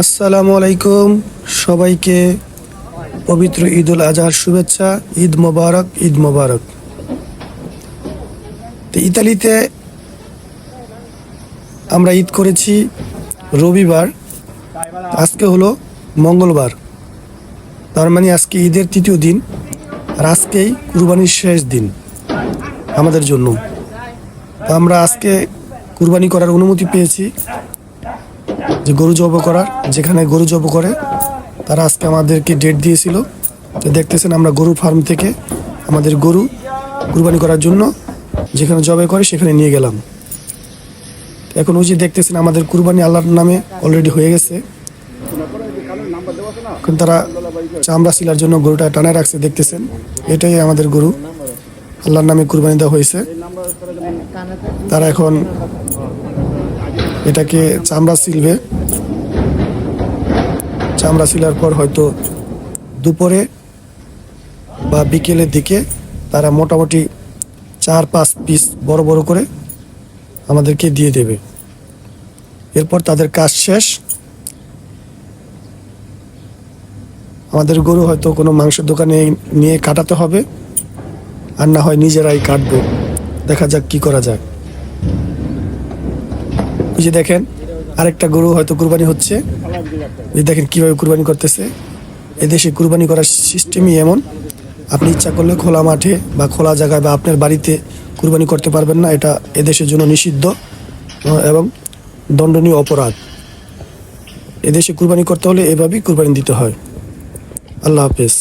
আসসালামু আলাইকুম। সবাইকে পবিত্র ঈদ উল আজহার শুভেচ্ছা, ঈদ মোবারক ঈদ মোবারক। তো ইতালিতে আমরা ঈদ করেছি রবিবার। আজকে হলো মঙ্গলবার। তার মানে আজকে ঈদের তৃতীয় দিন, আর আজকেই কুরবানির শেষ দিন আমাদের জন্য। আমরা আজকে কুরবানি করার অনুমতি পেয়েছি। যে গরু জব করার, যেখানে গরু জব করে, তারা আজকে আমাদেরকে ডেট দিয়েছিল। তো দেখতেছেন আমরা গরু ফার্ম থেকে আমাদের গরু কুরবানি করার জন্য যেখানে জবে করে সেখানে নিয়ে গেলাম। এখন ওই যে দেখতেছেন আমাদের কুরবানি আল্লাহর নামে অলরেডি হয়ে গেছে। এখন তারা চামড়া শিলার জন্য গরুটা টানায় রাখছে, দেখতেছেন। এটাই আমাদের গরু। আল্লাহর নামে কুরবানি দেওয়া হয়েছে। তারা এখন এটাকে চামড়া সিলবে। চামড়া সিলার পর হয়তো দুপুরে বা বিকেলের দিকে তারা মোটামুটি চার, পাঁচ পিস বড় বড় করে আমাদেরকে দিয়ে দেবে। এরপর তাদের কাজ শেষ। আমাদের গরু হয়তো কোনো মাংসের দোকানে নিয়ে কাটাতে হবে, আর না হয় নিজেরাই কাটবো। দেখা যাক কি করা যায়। যে দেখেন, আরেকটা গরু হয়তো কুরবানি হচ্ছে। এই দেখেন কীভাবে কুরবানি করতেছে। এদেশে কুরবানি করার সিস্টেমই এমন। আপনি ইচ্ছা করলে খোলা মাঠে বা খোলা জায়গায় বা আপনার বাড়িতে কুরবানি করতে পারবেন না। এটা এদেশের জন্য নিষিদ্ধ এবং দণ্ডনীয় অপরাধ। এদেশে কুরবানি করতে হলে এভাবেই কুরবানি দিতে হয়। আল্লাহ হাফেজ।